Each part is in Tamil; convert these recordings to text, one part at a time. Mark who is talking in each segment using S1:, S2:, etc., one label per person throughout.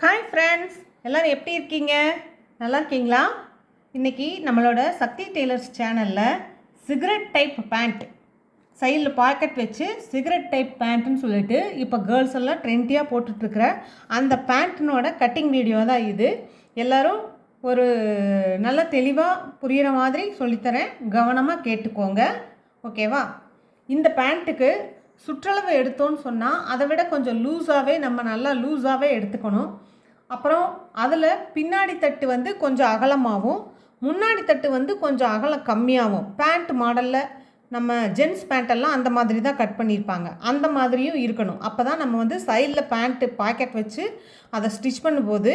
S1: ஹாய் ஃப்ரெண்ட்ஸ் எல்லோரும் எப்படி இருக்கீங்க நல்லா இருக்கீங்களா இன்றைக்கி நம்மளோட சக்தி டெய்லர்ஸ் சேனலில் சிகரெட் டைப் பேண்ட் சைடில் பாக்கெட் வச்சு சிகரெட் டைப் பேண்ட்டுன்னு சொல்லிட்டு இப்போ கேர்ள்ஸ் எல்லாம் ட்ரெண்டியாக போட்டுட்ருக்குற அந்த பேண்ட்னோட கட்டிங் வீடியோ தான் இது எல்லோரும் ஒரு நல்ல தெளிவாக புரிகிற மாதிரி சொல்லித்தரேன் கவனமாக கேட்டுக்கோங்க ஓகேவா இந்த பேண்ட்டுக்கு சுற்றளவு எடுத்தோன்னு சொன்னால் அதை விட கொஞ்சம் லூஸாகவே நம்ம நல்லா லூஸாகவே எடுத்துக்கணும் அப்புறம் அதில் பின்னாடி தட்டு வந்து கொஞ்சம் அகலமாகவும் முன்னாடி தட்டு வந்து கொஞ்சம் அகலம் கம்மியாகவும் பேண்ட் மாடலில் நம்ம ஜென்ஸ் பேண்ட்டெல்லாம் அந்த மாதிரி தான் கட் பண்ணியிருப்பாங்க அந்த மாதிரியும் இருக்கணும் அப்போ தான் நம்ம வந்து சைடில் பேண்ட்டு பாக்கெட் வச்சு அதை ஸ்டிச் பண்ணும்போது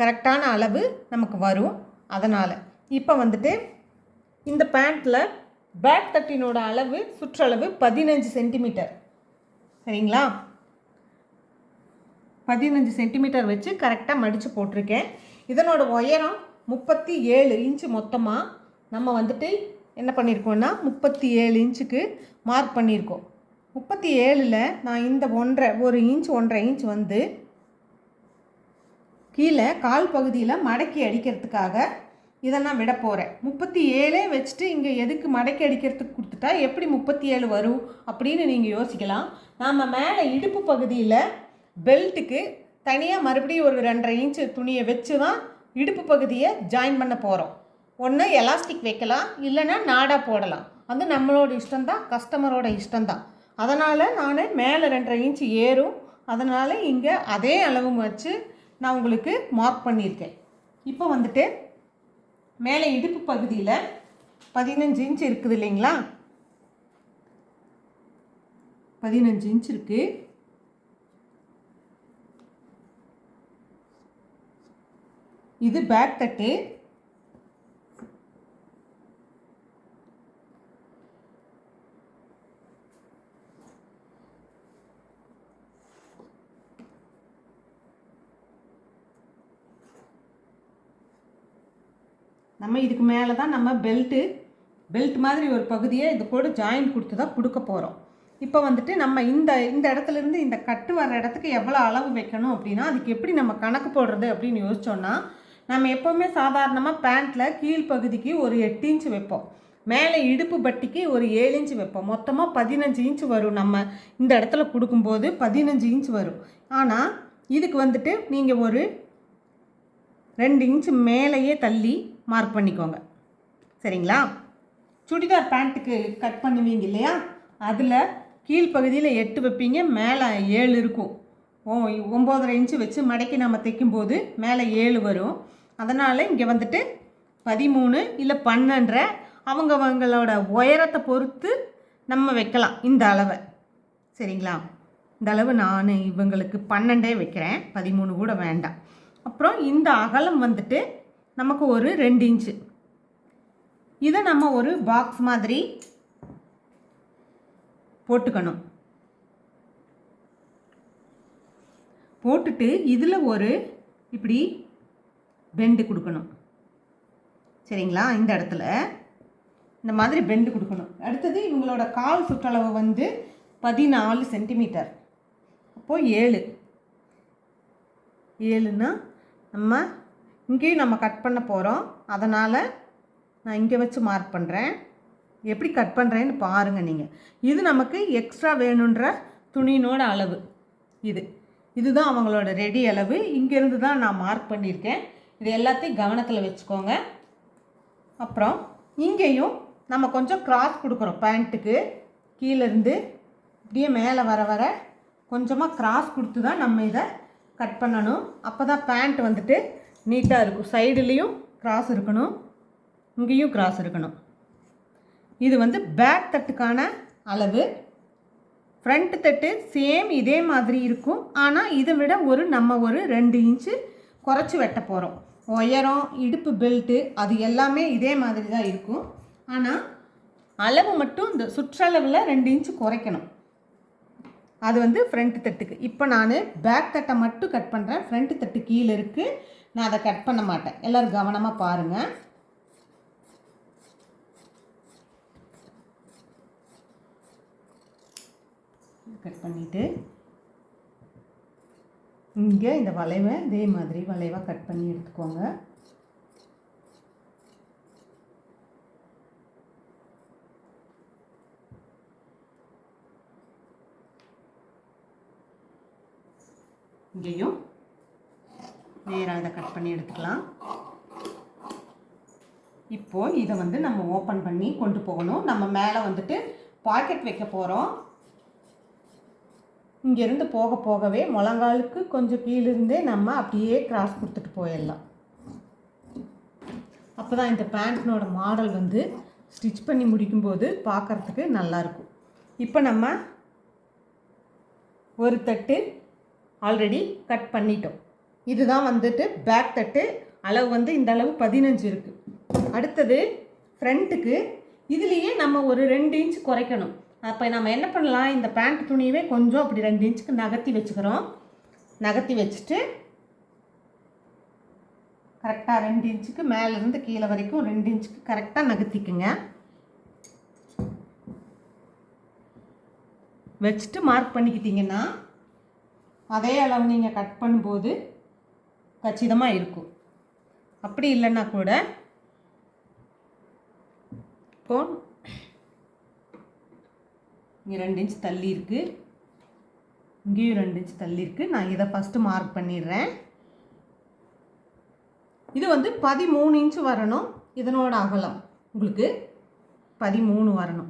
S1: கரெக்டான அளவு நமக்கு வரும் அதனால் இப்போ வந்துட்டு இந்த பேண்ட்டில் பேக் தட்டினோட அளவு சுற்றளவு பதினஞ்சு சென்டிமீட்டர் சரிங்களா பதினஞ்சு சென்டிமீட்டர் வச்சு கரெக்டாக மடித்து போட்டிருக்கேன் இதனோட உயரம் முப்பத்தி ஏழு இன்ச்சு மொத்தமாக நம்ம வந்துட்டு என்ன பண்ணியிருக்கோன்னா முப்பத்தி ஏழு இன்ச்சுக்கு மார்க் பண்ணியிருக்கோம் முப்பத்தி ஏழில் நான் இந்த ஒன்றரை ஒரு இன்ச் ஒன்றரை இன்ச் வந்து கீழே கால் பகுதியில் மடக்கி அடிக்கிறதுக்காக இதெல்லாம் விட போகிறேன் முப்பத்தி ஏழே வச்சுட்டு இங்கே எதுக்கு மடக்கி அடிக்கிறதுக்கு கொடுத்துட்டா எப்படி முப்பத்தி ஏழு வரும் அப்படின்னு நீங்கள் யோசிக்கலாம் நாம் மேலே இடுப்பு பகுதியில் பெல்ட்டுக்கு தனியாக மறுபடியும் ஒரு ரெண்டரை இன்ச்சு துணியை வச்சு தான் இடுப்பு பகுதியை ஜாயின் பண்ண போகிறோம் ஒன்று எலாஸ்டிக் வைக்கலாம் இல்லைன்னா நாடாக போடலாம் அது நம்மளோட இஷ்டம்தான் கஸ்டமரோட இஷ்டம்தான் அதனால் நான் மேலே ரெண்டரை இன்ச்சு ஏறும் அதனால் இங்கே அதே அளவு வச்சு நான் உங்களுக்கு மார்க் பண்ணியிருக்கேன் இப்போ வந்துட்டு மேலே இடுப்பு பகுதியில் பதினஞ்சு இன்ச் இருக்குது இல்லைங்களா பதினஞ்சு இன்ச் இருக்குது இது பேக் தட்டு நம்ம இதுக்கு மேலே தான் நம்ம பெல்ட்டு பெல்ட் மாதிரி ஒரு பகுதியை இது கூட ஜாயின் கொடுத்து தான் கொடுக்க போகிறோம் இப்போ வந்துட்டு நம்ம இந்த இந்த இடத்துலேருந்து இந்த கட்டு வர்ற இடத்துக்கு எவ்வளோ அளவு வைக்கணும் அப்படின்னா அதுக்கு எப்படி நம்ம கணக்கு போடுறது அப்படின்னு யோசித்தோன்னா நம்ம எப்போவுமே சாதாரணமாக பேண்ட்டில் கீழ் பகுதிக்கு ஒரு எட்டு இன்ச்சு வைப்போம் மேலே இடுப்பு பட்டிக்கு ஒரு ஏழு இன்ச்சு வைப்போம் மொத்தமாக பதினஞ்சு இன்ச்சு வரும் நம்ம இந்த இடத்துல கொடுக்கும்போது பதினஞ்சு இன்ச்சு வரும் ஆனால் இதுக்கு வந்துட்டு நீங்கள் ஒரு ரெண்டு இன்ச்சு மேலேயே தள்ளி மார்க் பண்ணிக்கோங்க சரிங்களா சுடிதார் பேண்ட்டுக்கு கட் பண்ணுவீங்க இல்லையா அதில் கீழ்ப்பகுதியில் எட்டு வைப்பீங்க மேலே ஏழு இருக்கும் ஓ ஒம்போதரை இன்ச்சு வச்சு மடக்கி நம்ம தைக்கும்போது மேலே ஏழு வரும் அதனால் இங்கே வந்துட்டு பதிமூணு இல்லை பன்னெண்டரை அவங்க அவங்களோட உயரத்தை பொறுத்து நம்ம வைக்கலாம் இந்த அளவை சரிங்களா இந்த அளவு நான் இவங்களுக்கு பன்னெண்டே வைக்கிறேன் பதிமூணு கூட வேண்டாம் அப்புறம் இந்த அகலம் வந்துட்டு நமக்கு ஒரு ரெண்டு இன்ச்சு இதை நம்ம ஒரு பாக்ஸ் மாதிரி போட்டுக்கணும் போட்டுட்டு இதில் ஒரு இப்படி பெண்டு கொடுக்கணும் சரிங்களா இந்த இடத்துல இந்த மாதிரி பெண்டு கொடுக்கணும் அடுத்தது இவங்களோட கால் சுற்றளவு வந்து பதினாலு சென்டிமீட்டர் அப்போது ஏழு ஏழுன்னா நம்ம இங்கேயும் நம்ம கட் பண்ண போகிறோம் அதனால் நான் இங்கே வச்சு மார்க் பண்ணுறேன் எப்படி கட் பண்ணுறேன்னு பாருங்கள் நீங்கள் இது நமக்கு எக்ஸ்ட்ரா வேணுன்ற துணியினோட அளவு இது இதுதான் அவங்களோட ரெடி அளவு இங்கேருந்து தான் நான் மார்க் பண்ணியிருக்கேன் இது எல்லாத்தையும் கவனத்தில் வச்சுக்கோங்க அப்புறம் இங்கேயும் நம்ம கொஞ்சம் கிராஸ் கொடுக்குறோம் பேண்ட்டுக்கு கீழேருந்து இப்படியே மேலே வர வர கொஞ்சமாக கிராஸ் கொடுத்து தான் நம்ம இதை கட் பண்ணணும் அப்போ தான் பேண்ட் வந்துட்டு நீட்டாக இருக்கும் சைடுலேயும் கிராஸ் இருக்கணும் இங்கேயும் கிராஸ் இருக்கணும் இது வந்து பேக் தட்டுக்கான அளவு ஃப்ரண்ட் தட்டு சேம் இதே மாதிரி இருக்கும் ஆனால் இதை விட ஒரு நம்ம ஒரு ரெண்டு இன்ச்சு குறைச்சி வெட்ட போகிறோம் உயரம் இடுப்பு பெல்ட்டு அது எல்லாமே இதே மாதிரி தான் இருக்கும் ஆனால் அளவு மட்டும் இந்த சுற்றளவில் ரெண்டு இன்ச்சு குறைக்கணும் அது வந்து ஃப்ரண்ட் தட்டுக்கு இப்போ நான் பேக் தட்டை மட்டும் கட் பண்ணுறேன் ஃப்ரண்ட் தட்டு கீழே இருக்குது நான் அதை கட் பண்ண மாட்டேன் எல்லோரும் கவனமாக பாருங்கள் கட் பண்ணிவிட்டு இங்கே இந்த வளைவை இதே மாதிரி வளைவாக கட் பண்ணி எடுத்துக்கோங்க இங்கேயும் நேராக இதை கட் பண்ணி எடுத்துக்கலாம் இப்போது இதை வந்து நம்ம ஓப்பன் பண்ணி கொண்டு போகணும் நம்ம மேலே வந்துட்டு பாக்கெட் வைக்க போகிறோம் இங்கேருந்து போக போகவே முழங்காலுக்கு கொஞ்சம் கீழிருந்தே நம்ம அப்படியே கிராஸ் கொடுத்துட்டு போயிடலாம் அப்போ தான் இந்த பேண்ட்னோட மாடல் வந்து ஸ்டிச் பண்ணி முடிக்கும்போது பார்க்குறதுக்கு நல்லாயிருக்கும் இப்போ நம்ம ஒரு தட்டு ஆல்ரெடி கட் பண்ணிட்டோம் இதுதான் வந்துட்டு பேக் தட்டு அளவு வந்து இந்த அளவு பதினஞ்சு இருக்குது அடுத்தது ஃப்ரண்ட்டுக்கு இதுலேயே நம்ம ஒரு ரெண்டு இன்ச் குறைக்கணும் அப்போ நம்ம என்ன பண்ணலாம் இந்த பேண்ட் துணியவே கொஞ்சம் அப்படி ரெண்டு இன்ச்சுக்கு நகர்த்தி வச்சுக்கிறோம் நகர்த்தி வச்சுட்டு கரெக்டாக ரெண்டு இன்ச்சுக்கு மேலேருந்து கீழே வரைக்கும் ரெண்டு இன்ச்சுக்கு கரெக்டாக நகர்த்திக்குங்க வச்சுட்டு மார்க் பண்ணிக்கிட்டிங்கன்னா அதே அளவு நீங்கள் கட் பண்ணும்போது கச்சிதமாக இருக்கும் அப்படி இல்லைன்னா கூட இப்போ இங்கே ரெண்டு இன்ச் தள்ளி இருக்குது இங்கேயும் ரெண்டு இன்ச் தள்ளி இருக்குது நான் இதை ஃபஸ்ட்டு மார்க் பண்ணிடுறேன் இது வந்து பதிமூணு இன்ச்சு வரணும் இதனோட அகலம் உங்களுக்கு பதிமூணு வரணும்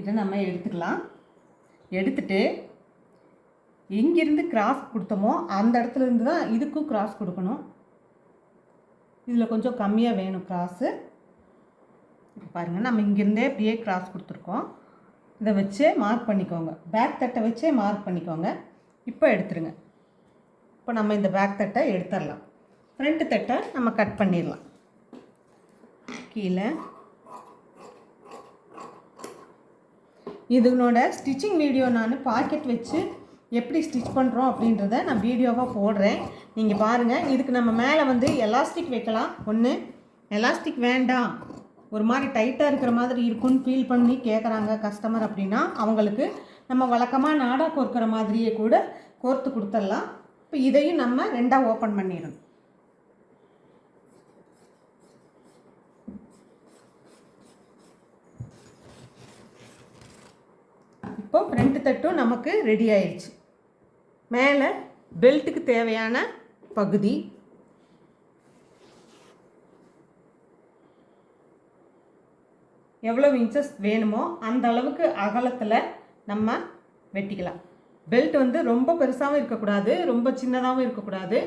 S1: இதை நம்ம எடுத்துக்கலாம் எடுத்துட்டு எங்கேருந்து கிராஸ் கொடுத்தோமோ அந்த இடத்துல இருந்து தான் இதுக்கும் கிராஸ் கொடுக்கணும் இதில் கொஞ்சம் கம்மியாக வேணும் கிராஸு பாருங்கள் நம்ம இங்கேருந்தே அப்படியே கிராஸ் கொடுத்துருக்கோம் இதை வச்சே மார்க் பண்ணிக்கோங்க பேக் தட்டை வச்சே மார்க் பண்ணிக்கோங்க இப்போ எடுத்துருங்க இப்போ நம்ம இந்த பேக் தட்டை எடுத்துடலாம் ஃப்ரண்ட்டு தட்டை நம்ம கட் பண்ணிடலாம் கீழே இதனோட ஸ்டிச்சிங் வீடியோ நான் பாக்கெட் வச்சு எப்படி ஸ்டிச் பண்ணுறோம் அப்படின்றத நான் வீடியோவாக போடுறேன் நீங்கள் பாருங்கள் இதுக்கு நம்ம மேலே வந்து எலாஸ்டிக் வைக்கலாம் ஒன்று எலாஸ்டிக் வேண்டாம் ஒரு மாதிரி டைட்டாக இருக்கிற மாதிரி இருக்குன்னு ஃபீல் பண்ணி கேட்குறாங்க கஸ்டமர் அப்படின்னா அவங்களுக்கு நம்ம வழக்கமாக நாடா கோர்க்கிற மாதிரியே கூட கோர்த்து கொடுத்துடலாம் இப்போ இதையும் நம்ம ரெண்டாக ஓப்பன் பண்ணிடணும் இப்போ ஃப்ரண்ட் தட்டும் நமக்கு ரெடி ஆயிடுச்சு மேலே பெல்ட்டுக்கு தேவையான பகுதி எவ்வளோ இன்ச்சஸ் வேணுமோ அந்த அளவுக்கு அகலத்தில் நம்ம வெட்டிக்கலாம் பெல்ட் வந்து ரொம்ப பெருசாகவும் இருக்கக்கூடாது ரொம்ப சின்னதாகவும் இருக்கக்கூடாது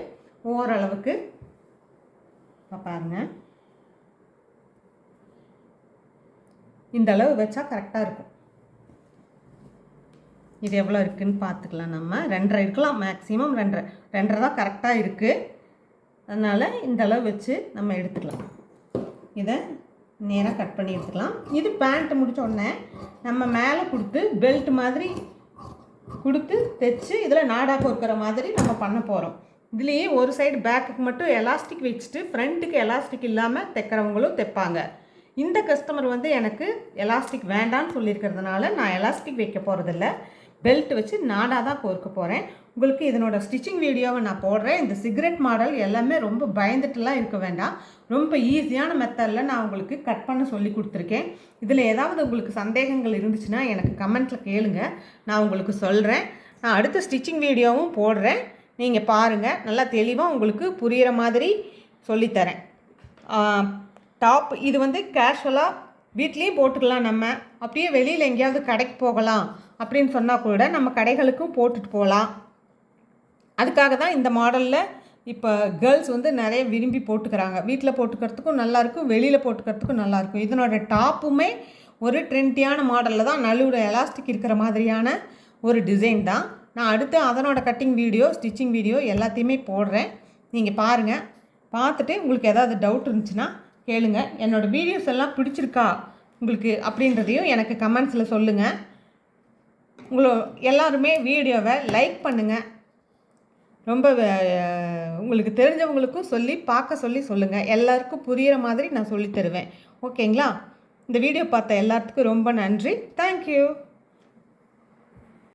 S1: ஓரளவுக்கு இப்போ பாருங்க இந்த அளவு வச்சா கரெக்டாக இருக்கும் இது எவ்வளோ இருக்குதுன்னு பார்த்துக்கலாம் நம்ம ரெண்டரை இருக்கலாம் மேக்ஸிமம் ரெண்டரை ரெண்டரை தான் கரெக்டாக இருக்குது அதனால் இந்த அளவு வச்சு நம்ம எடுத்துக்கலாம் இதை நேராக கட் பண்ணி எடுத்துக்கலாம் இது பேண்ட்டு உடனே நம்ம மேலே கொடுத்து பெல்ட் மாதிரி கொடுத்து தைச்சி இதில் நாடா கொடுக்குற மாதிரி நம்ம பண்ண போகிறோம் இதுலேயே ஒரு சைடு பேக்குக்கு மட்டும் எலாஸ்டிக் வச்சுட்டு ஃப்ரண்ட்டுக்கு எலாஸ்டிக் இல்லாமல் தைக்கிறவங்களும் தைப்பாங்க இந்த கஸ்டமர் வந்து எனக்கு எலாஸ்டிக் வேண்டான்னு சொல்லியிருக்கிறதுனால நான் எலாஸ்டிக் வைக்க போகிறதில்ல பெல்ட் வச்சு நாடாக தான் கோர்க்க போகிறேன் உங்களுக்கு இதனோட ஸ்டிச்சிங் வீடியோவை நான் போடுறேன் இந்த சிகரெட் மாடல் எல்லாமே ரொம்ப பயந்துட்டுலாம் இருக்க வேண்டாம் ரொம்ப ஈஸியான மெத்தடில் நான் உங்களுக்கு கட் பண்ண சொல்லி கொடுத்துருக்கேன் இதில் ஏதாவது உங்களுக்கு சந்தேகங்கள் இருந்துச்சுன்னா எனக்கு கமெண்ட்டில் கேளுங்க நான் உங்களுக்கு சொல்கிறேன் நான் அடுத்த ஸ்டிச்சிங் வீடியோவும் போடுறேன் நீங்கள் பாருங்கள் நல்லா தெளிவாக உங்களுக்கு புரிகிற மாதிரி சொல்லித்தரேன் டாப் இது வந்து கேஷுவலாக வீட்லேயும் போட்டுக்கலாம் நம்ம அப்படியே வெளியில் எங்கேயாவது கடைக்கு போகலாம் அப்படின்னு சொன்னால் கூட நம்ம கடைகளுக்கும் போட்டுட்டு போகலாம் அதுக்காக தான் இந்த மாடலில் இப்போ கேர்ள்ஸ் வந்து நிறைய விரும்பி போட்டுக்கிறாங்க வீட்டில் போட்டுக்கிறதுக்கும் நல்லாயிருக்கும் வெளியில் போட்டுக்கிறதுக்கும் நல்லாயிருக்கும் இதனோட டாப்புமே ஒரு ட்ரெண்டியான மாடலில் தான் நல்லூர் எலாஸ்டிக் இருக்கிற மாதிரியான ஒரு டிசைன் தான் நான் அடுத்து அதனோட கட்டிங் வீடியோ ஸ்டிச்சிங் வீடியோ எல்லாத்தையுமே போடுறேன் நீங்கள் பாருங்கள் பார்த்துட்டு உங்களுக்கு ஏதாவது டவுட் இருந்துச்சுன்னா கேளுங்கள் என்னோடய வீடியோஸ் எல்லாம் பிடிச்சிருக்கா உங்களுக்கு அப்படின்றதையும் எனக்கு கமெண்ட்ஸில் சொல்லுங்கள் உங்களோ எல்லாருமே வீடியோவை லைக் பண்ணுங்கள் ரொம்ப உங்களுக்கு தெரிஞ்சவங்களுக்கும் சொல்லி பார்க்க சொல்லி சொல்லுங்கள் எல்லாருக்கும் புரிகிற மாதிரி நான் சொல்லித்தருவேன் ஓகேங்களா இந்த வீடியோ பார்த்த எல்லாத்துக்கும் ரொம்ப நன்றி தேங்க்யூ